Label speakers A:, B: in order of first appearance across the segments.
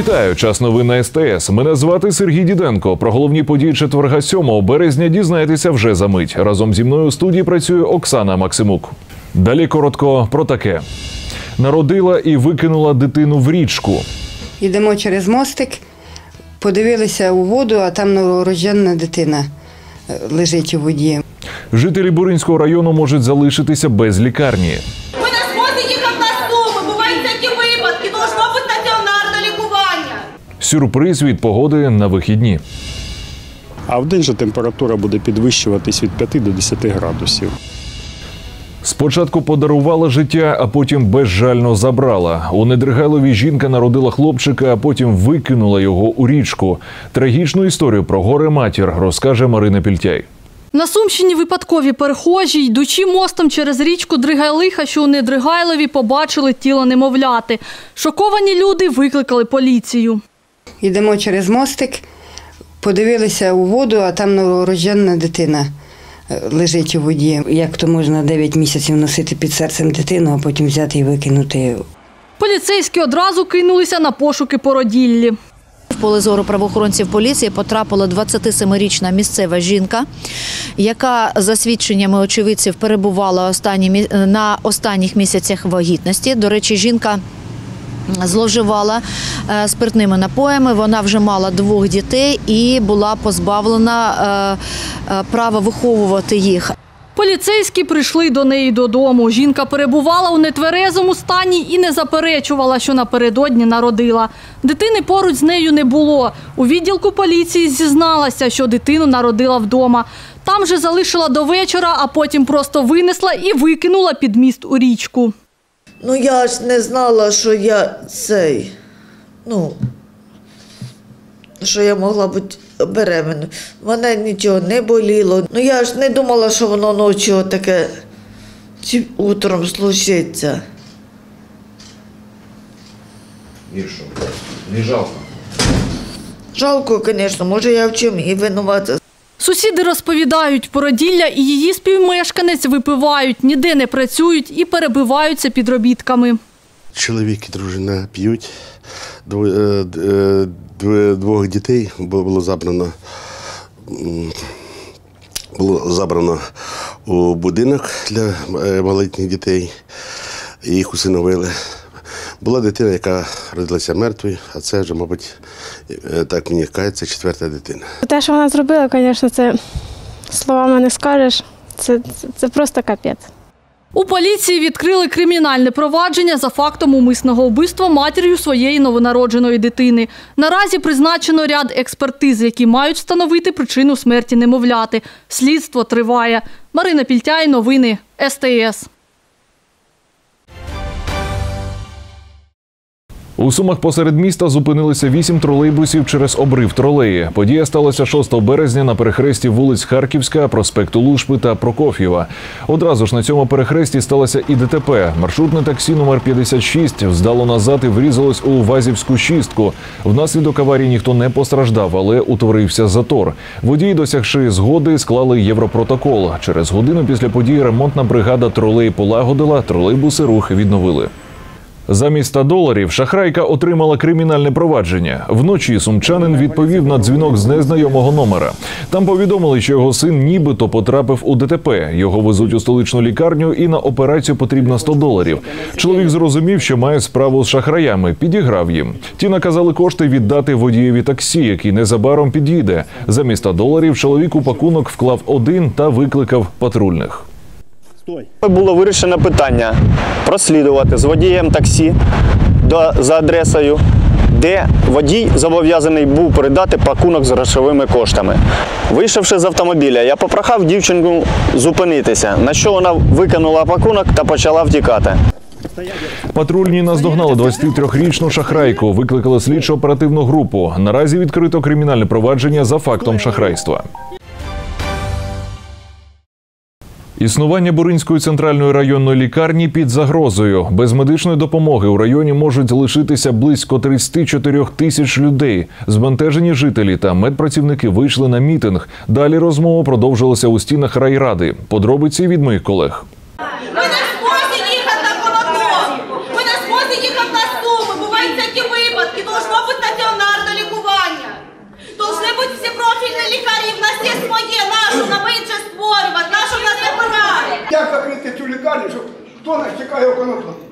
A: Вітаю! Час новин на СТС. Мене звати Сергій Діденко. Про головні події четверга 7 березня дізнаєтеся вже за мить. Разом зі мною у студії працює Оксана Максимук. Далі коротко про таке: народила і викинула дитину в річку.
B: Йдемо через мостик, подивилися у воду, а там новорожденна дитина е, лежить у воді.
A: Жителі Буринського району можуть залишитися без лікарні. Сюрприз від погоди на вихідні.
C: А в день же температура буде підвищуватись від 5 до 10 градусів.
A: Спочатку подарувала життя, а потім безжально забрала. У Недригайлові жінка народила хлопчика, а потім викинула його у річку. Трагічну історію про горе матір розкаже Марина Пільтяй.
D: На Сумщині випадкові перехожі, йдучи мостом через річку Дригайлиха, що у Недригайлові, побачили тіло немовляти. Шоковані люди викликали поліцію.
B: Йдемо через мостик, подивилися у воду, а там новорожденна дитина е, лежить у воді. Як то можна 9 місяців носити під серцем дитину, а потім взяти і викинути
D: Поліцейські одразу кинулися на пошуки породіллі.
E: В поле зору правоохоронців поліції потрапила 27-річна місцева жінка, яка за свідченнями очевидців перебувала останні на останніх місяцях вагітності. До речі, жінка зловживала е, спиртними напоями. Вона вже мала двох дітей і була позбавлена е, е, права виховувати їх.
D: Поліцейські прийшли до неї додому. Жінка перебувала у нетверезому стані і не заперечувала, що напередодні народила. Дитини поруч з нею не було. У відділку поліції зізналася, що дитину народила вдома. Там же залишила до вечора, а потім просто винесла і викинула під міст у річку.
F: Ну я ж не знала, що я цей. Ну, що я могла бути беременною. Мене нічого не боліло. Ну я ж не думала, що воно ночі таке чи утром случиться.
G: І що? Не жалко.
F: Жалко, звісно, може я в чому і винувата.
D: Сусіди розповідають, породілля і її співмешканець випивають, ніде не працюють і перебиваються підробітками.
H: Чоловік і дружина п'ють. Е, е, дв- Двох дітей бу- було забрано. Було забрано у будинок для е, малолітніх дітей. Їх усиновили. Була дитина, яка родилася мертвою, а це вже, мабуть, е, так мені кажеться, четверта дитина.
I: Те, що вона зробила, звісно, це словами не скажеш. Це, це, це просто капець.
D: У поліції відкрили кримінальне провадження за фактом умисного вбивства матір'ю своєї новонародженої дитини. Наразі призначено ряд експертиз, які мають встановити причину смерті немовляти. Слідство триває. Марина Пільтяй, новини СТС.
A: У Сумах посеред міста зупинилися вісім тролейбусів через обрив тролеї. Подія сталася 6 березня на перехресті вулиць Харківська, проспекту Лушпи та Прокоф'єва. Одразу ж на цьому перехресті сталося і ДТП. Маршрутне таксі номер 56 вздало назад і врізалось у Вазівську шістку. Внаслідок аварії ніхто не постраждав, але утворився затор. Водії, досягши згоди, склали європротокол. Через годину після події ремонтна бригада тролей полагодила, тролейбуси рух відновили. Замість 100 доларів шахрайка отримала кримінальне провадження. Вночі сумчанин відповів на дзвінок з незнайомого номера. Там повідомили, що його син нібито потрапив у ДТП. Його везуть у столичну лікарню, і на операцію потрібно 100 доларів. Чоловік зрозумів, що має справу з шахраями, підіграв їм. Ті наказали кошти віддати водієві таксі, який незабаром під'їде. Замість 100 доларів чоловік у пакунок вклав один та викликав патрульних.
J: Було вирішено питання прослідувати з водієм таксі до, за адресою, де водій зобов'язаний був передати пакунок з грошовими коштами. Вийшовши з автомобіля, я попрохав дівчинку зупинитися, на що вона викинула пакунок та почала втікати.
A: Патрульні наздогнали 23-річну шахрайку, викликали слідчо оперативну групу. Наразі відкрито кримінальне провадження за фактом шахрайства. Існування Буринської центральної районної лікарні під загрозою. Без медичної допомоги у районі можуть лишитися близько 34 тисяч людей. Збентежені жителі та медпрацівники вийшли на мітинг. Далі розмова продовжилася у стінах райради. Подробиці від моїх колег.
K: Лікарі в нас є своє наше на менше створювати
L: як закрити цю лікарню, щоб хто нас чекає у?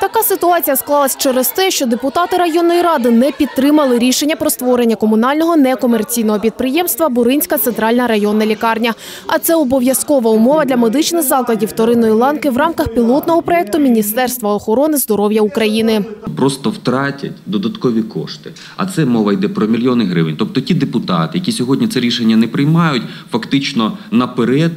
M: Така ситуація склалась через те, що депутати районної ради не підтримали рішення про створення комунального некомерційного підприємства Буринська центральна районна лікарня. А це обов'язкова умова для медичних закладів вторинної ланки в рамках пілотного проекту Міністерства охорони здоров'я України.
N: просто втратять додаткові кошти. А це мова йде про мільйони гривень. Тобто ті депутати, які сьогодні це рішення не приймають, фактично наперед.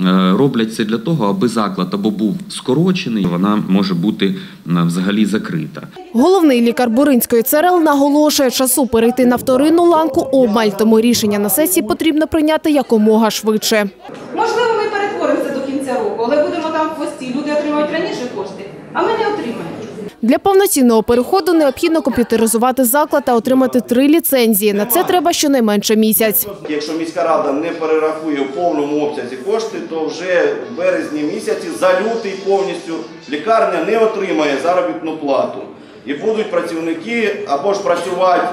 N: Е, Роблять це для того, аби заклад або був скорочений, вона може бути е, взагалі закрита.
M: Головний лікар Буринської ЦРЛ наголошує, часу перейти на вторинну ланку обмаль, тому рішення на сесії потрібно прийняти якомога швидше.
O: Можливо, ми перетворимося до кінця року, але будемо там в хвості. Люди отримають раніше кошти, а ми не отримаємо.
M: Для повноцінного переходу необхідно комп'ютеризувати заклад та отримати три ліцензії. На це треба щонайменше місяць.
P: Якщо міська рада не перерахує в повному обсязі кошти, то вже в березні місяці за лютий повністю лікарня не отримає заробітну плату. І будуть працівники або ж працювати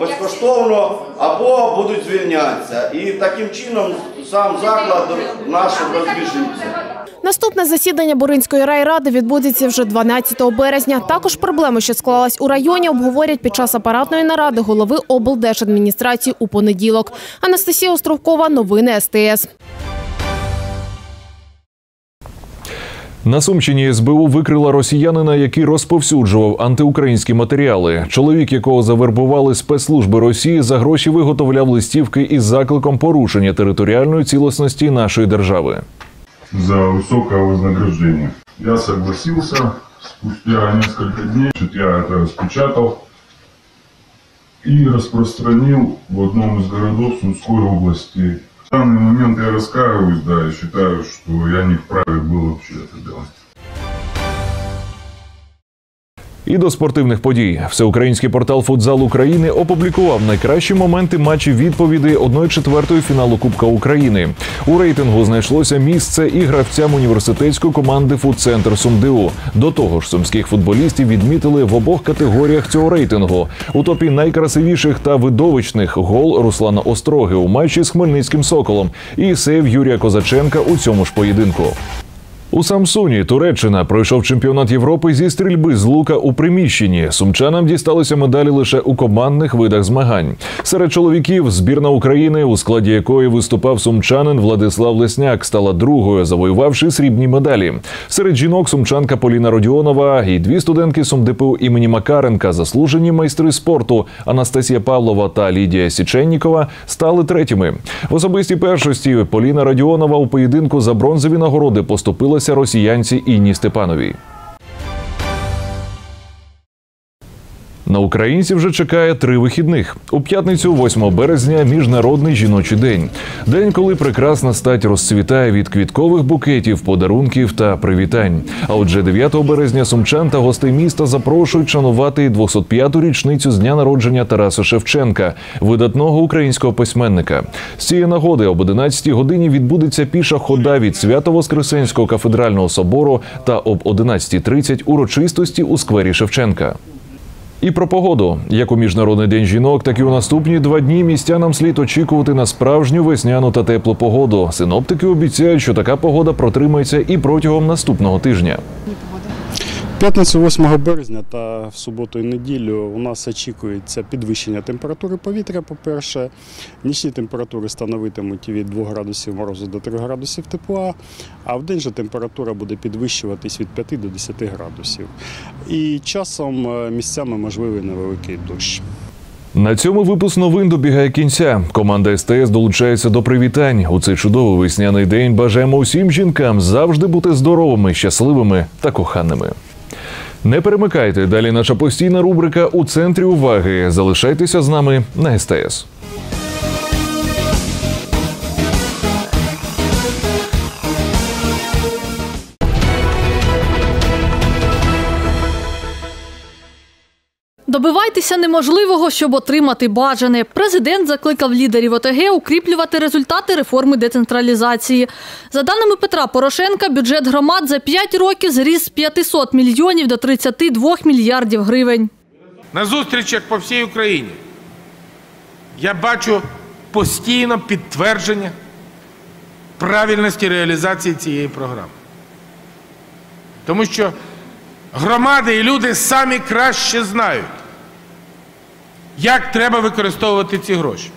P: безкоштовно, або будуть звільнятися. І таким чином сам заклад наш розбіжиться.
M: Наступне засідання Буринської райради відбудеться вже 12 березня. Також проблеми, що склалась у районі, обговорять під час апаратної наради голови облдержадміністрації у понеділок. Анастасія Островкова, новини СТС.
A: На Сумщині СБУ викрила росіянина, який розповсюджував антиукраїнські матеріали. Чоловік, якого завербували спецслужби Росії, за гроші виготовляв листівки із закликом порушення територіальної цілісності нашої держави.
Q: за высокое вознаграждение. Я согласился, спустя несколько дней значит, я это распечатал и распространил в одном из городов Сумской области. В данный момент я раскаиваюсь, да, и считаю, что я не вправе был вообще это делать.
A: І до спортивних подій. Всеукраїнський портал Футзал України опублікував найкращі моменти матчів відповідей 1-4 фіналу Кубка України. У рейтингу знайшлося місце і гравцям університетської команди Фудцентр СумДУ. До того ж, сумських футболістів відмітили в обох категоріях цього рейтингу. У топі найкрасивіших та видовищних гол Руслана Остроги у матчі з Хмельницьким Соколом і сейв Юрія Козаченка у цьому ж поєдинку. У Самсуні Туреччина пройшов чемпіонат Європи зі стрільби з лука у приміщенні. Сумчанам дісталися медалі лише у командних видах змагань. Серед чоловіків збірна України, у складі якої виступав сумчанин Владислав Лесняк, стала другою, завоювавши срібні медалі. Серед жінок сумчанка Поліна Родіонова і дві студентки СумДПУ імені Макаренка, заслужені майстри спорту Анастасія Павлова та Лідія Січеннікова стали третіми. В особистій першості Поліна Радіонова у поєдинку за бронзові нагороди поступилася росіянці Інні Степановій. На українців вже чекає три вихідних. У п'ятницю, 8 березня, міжнародний жіночий день. День, коли прекрасна стать розцвітає від квіткових букетів, подарунків та привітань. А отже, 9 березня сумчан та гостей міста запрошують шанувати 205-ту річницю з дня народження Тараса Шевченка, видатного українського письменника. З цієї нагоди об 11-й годині відбудеться піша хода від Свято-Воскресенського кафедрального собору та об 11.30 урочистості у сквері Шевченка. І про погоду, як у міжнародний день жінок, так і у наступні два дні містянам слід очікувати на справжню весняну та теплу погоду. Синоптики обіцяють, що така погода протримається і протягом наступного тижня.
C: В П'ятницю 8 березня та в суботу і неділю у нас очікується підвищення температури повітря. По-перше, нічні температури становитимуть від 2 градусів морозу до 3 градусів тепла, а в день же температура буде підвищуватись від 5 до 10 градусів. І часом е, місцями можливий невеликий дощ.
A: На цьому випуск новин добігає кінця. Команда СТС долучається до привітань. У цей чудовий весняний день бажаємо усім жінкам завжди бути здоровими, щасливими та коханими. Не перемикайте далі. Наша постійна рубрика у центрі уваги. Залишайтеся з нами на СТС.
D: Добивайтеся неможливого, щоб отримати бажане. Президент закликав лідерів ОТГ укріплювати результати реформи децентралізації. За даними Петра Порошенка, бюджет громад за 5 років зріс з 500 мільйонів до 32 мільярдів гривень.
R: На зустрічах по всій Україні я бачу постійно підтвердження правильності реалізації цієї програми. Тому що громади і люди самі краще знають, як треба використовувати ці гроші,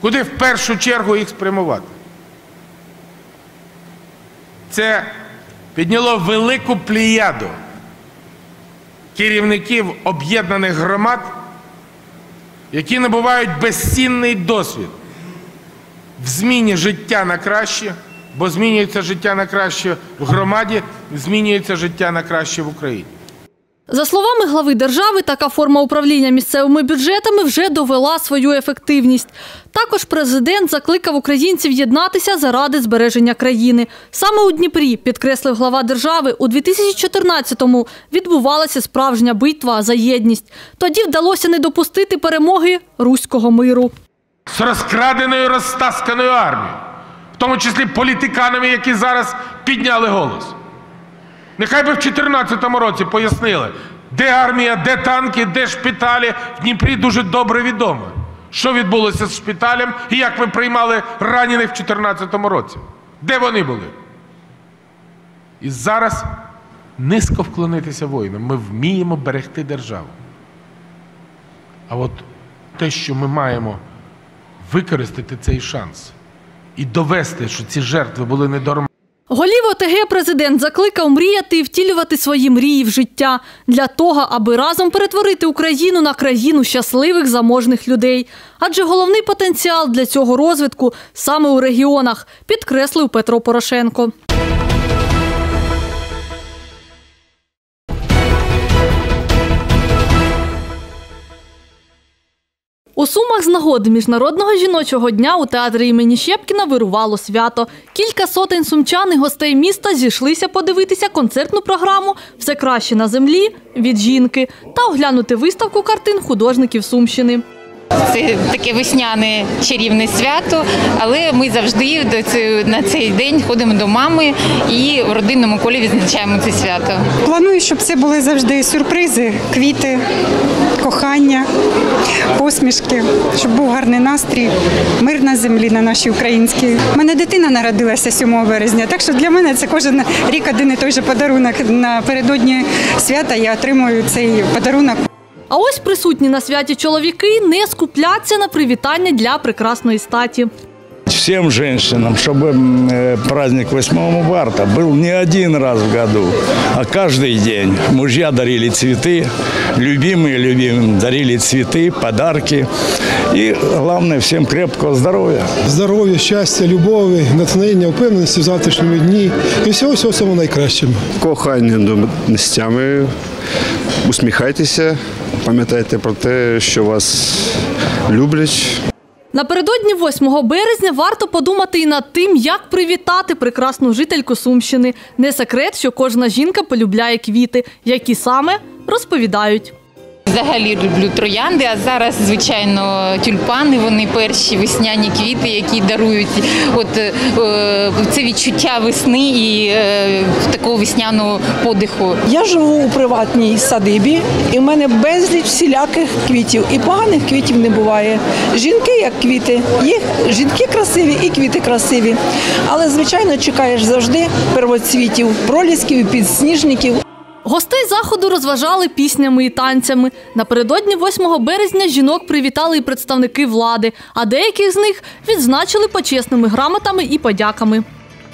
R: куди в першу чергу їх спрямувати. Це підняло велику плеяду керівників об'єднаних громад, які набувають безцінний досвід в зміні життя на краще, бо змінюється життя на краще в громаді, змінюється життя на краще в Україні.
D: За словами глави держави, така форма управління місцевими бюджетами вже довела свою ефективність. Також президент закликав українців єднатися заради збереження країни. Саме у Дніпрі, підкреслив глава держави, у 2014-му відбувалася справжня битва за єдність. Тоді вдалося не допустити перемоги руського миру.
R: з розкраденою розтасканою армією, в тому числі політиканами, які зараз підняли голос. Нехай би в 2014 році пояснили, де армія, де танки, де шпиталі. В Дніпрі дуже добре відомо, що відбулося з шпиталем і як ви приймали ранених в 2014 році. Де вони були? І зараз низько вклонитися воїнам. Ми вміємо берегти державу. А от те, що ми маємо використати цей шанс і довести, що ці жертви були не.
D: Голів ОТГ президент закликав мріяти і втілювати свої мрії в життя для того, аби разом перетворити Україну на країну щасливих заможних людей. Адже головний потенціал для цього розвитку саме у регіонах, підкреслив Петро Порошенко. У Сумах з нагоди Міжнародного жіночого дня у театрі імені Щепкіна вирувало свято. Кілька сотень сумчан і гостей міста зійшлися подивитися концертну програму Все краще на землі від жінки та оглянути виставку картин художників Сумщини.
S: Це таке весняне чарівне свято, але ми завжди на цей день ходимо до мами і в родинному колі відзначаємо це свято.
T: Планую, щоб це були завжди сюрпризи, квіти, кохання, посмішки, щоб був гарний настрій, мир на землі на нашій українській. У мене дитина народилася 7 березня, так що для мене це кожен рік один і той же подарунок. Напередодні свята я отримую цей подарунок.
D: А ось присутні на святі чоловіки не скупляться на привітання для прекрасної статі.
U: Всем женщинам, чтобы м, э, праздник 8 марта был не один раз в году, а каждый день. Мужья дарили цветы, любимые любимым дарили цветы, подарки. И главное, всем крепкого здоровья.
V: Здоров'я, щастя, любові, натхнення, впевненості в завтрашньому дні і всього всього самого найкращого.
W: Кохання місцями, усміхайтеся, пам'ятайте про те, що вас люблять.
D: Напередодні 8 березня варто подумати і над тим, як привітати прекрасну жительку Сумщини. Не секрет, що кожна жінка полюбляє квіти, які саме розповідають.
S: Взагалі люблю троянди, а зараз, звичайно, тюльпани, вони перші весняні квіти, які дарують от, е, це відчуття весни і е, такого весняного подиху.
X: Я живу у приватній садибі, і в мене безліч всіляких квітів. І поганих квітів не буває. Жінки як квіти. Їх жінки красиві і квіти красиві. Але, звичайно, чекаєш завжди первоцвітів, пролісків, підсніжників.
D: Гостей заходу розважали піснями і танцями. Напередодні 8 березня жінок привітали і представники влади, а деяких з них відзначили почесними грамотами і подяками.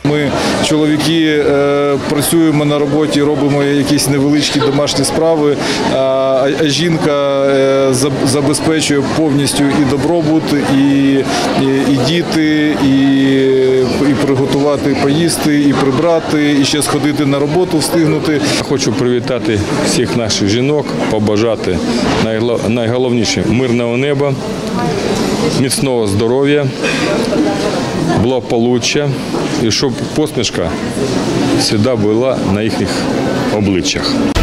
Y: Ми, чоловіки, е, працюємо на роботі, робимо якісь невеличкі домашні справи, а, жінка е, забезпечує повністю і добробут, і, і, і діти, і, і приготувати поїсти, і прибрати, і ще сходити на роботу, встигнути.
Z: Хочу привітати всіх наших жінок, побажати найголовніше мирного неба, міцного здоров'я, благополуччя і щоб посмішка завжди була на їхніх обличчях.